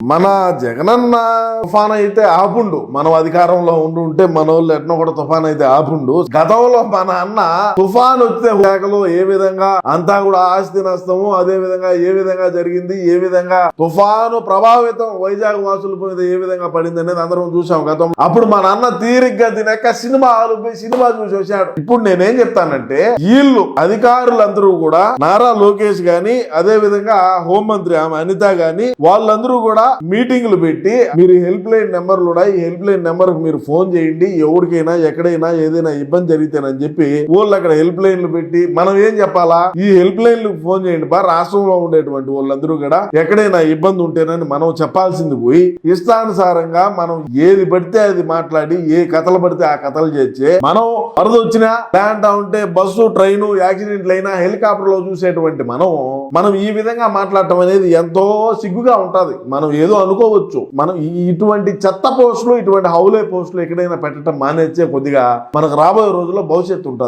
మన జగనన్న తుఫాన్ అయితే ఆపుండు. మనం అధికారంలో ఉండి ఉంటే మన వాళ్ళు ఎట్నో కూడా తుఫాన్ అయితే ఆపుండు. గతంలో మన అన్న తుఫాన్ వస్తే శాఖలో ఏ విధంగా అంతా కూడా ఆస్తి నష్టము అదే విధంగా ఏ విధంగా జరిగింది ఏ విధంగా తుఫాను ప్రభావితం వైజాగ్ వాసుల మీద ఏ విధంగా పడింది అనేది అందరం చూసాం గతం. అప్పుడు మన అన్న తీరిగ్గా తినక సినిమా హాలు పోయి సినిమా చూసి వచ్చాడు. ఇప్పుడు నేనేం చెప్తానంటే వీళ్ళు అధికారులందరూ కూడా నారా లోకేష్ గాని అదే విధంగా హోంమంత్రి ఆమె అనిత గాని వాళ్ళందరూ కూడా మీటింగ్లు పెట్టి మీరు హెల్ప్ లైన్ నెంబర్లు ఉన్నాయి ఈ హెల్ప్ లైన్ నెంబర్ మీరు ఫోన్ చేయండి. ఎవరికైనా ఎక్కడైనా ఏదైనా ఇబ్బంది జరిగితేనని చెప్పి వాళ్ళు అక్కడ హెల్ప్ లైన్లు పెట్టి మనం ఏం చెప్పాలా? ఈ హెల్ప్ లైన్లు ఫోన్ చేయండి బా. రాష్ట్రంలో ఉండేటువంటి వాళ్ళందరూ కూడా ఎక్కడైనా ఇబ్బంది ఉంటేనని మనం చెప్పాల్సింది పోయి ఇష్టానుసారంగా మనం ఏది పడితే అది మాట్లాడి ఏ కథలు పడితే ఆ కథలు చేర్చే మనం వరద వచ్చినా ల్యాండ్ ఉంటే బస్సు ట్రైన్ యాక్సిడెంట్లు అయినా హెలికాప్టర్లో చూసేటువంటి మనం మనం ఈ విధంగా మాట్లాడటం అనేది ఎంతో సిగ్గుగా ఉంటది. మనం ఏదో అనుకోవచ్చు. మనం ఈ- ఇటువంటి చెత్త పోస్టులు ఇటువంటి హౌలే పోస్టులు ఎక్కడైనా పెట్టడం మానేచ్చే కొద్దిగా మనకు రాబోయే రోజుల్లో భవిష్యత్తు ఉంటుంది.